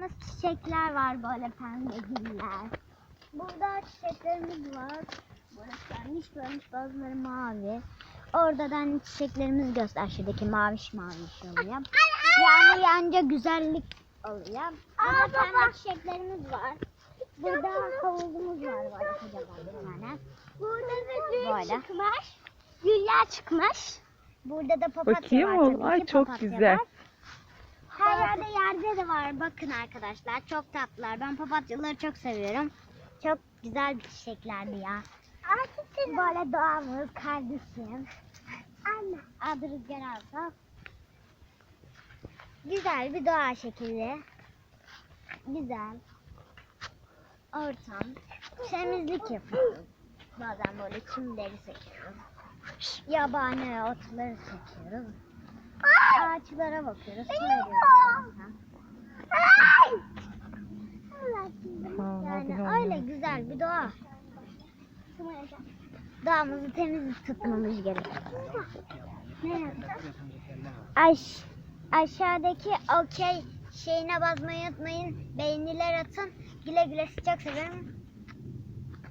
Nasıl çiçekler var böyle pembe güller. Burada çiçeklerimiz var. Burası görmüş görmüş bazıları mavi. Orada da hani çiçeklerimizi göster. Şuradaki maviş maviş oluyor. Yani yanca güzellik oluyor. Burada pembe çiçeklerimiz var. Burada havuzumuz var böyle kocaman bir tane. Burada da gül Böyle. çıkmış. Güller çıkmış. Burada da papatya Bakayım var. oğlum. tabii Ay, ki, çok papatya güzel. var. Her yerde de var. Bakın arkadaşlar çok tatlılar. Ben papatyaları çok seviyorum. Çok güzel bir çiçeklerdi ya. Böyle doğamız kardeşim. Anne. Adı Rüzgar Alsa. Güzel bir doğa şekli. Güzel. Ortam. Temizlik yapıyoruz. Bazen böyle çimleri sekiyoruz. Yabani otları sekiyoruz. Ağaçlara bakıyoruz. Yani öyle güzel bir doğa. Doğamızı temiz tutmamız yapacağız? Aş aşağıdaki okey şeyine basmayı unutmayın. Beğeniler atın. Güle güle çok seviyorum.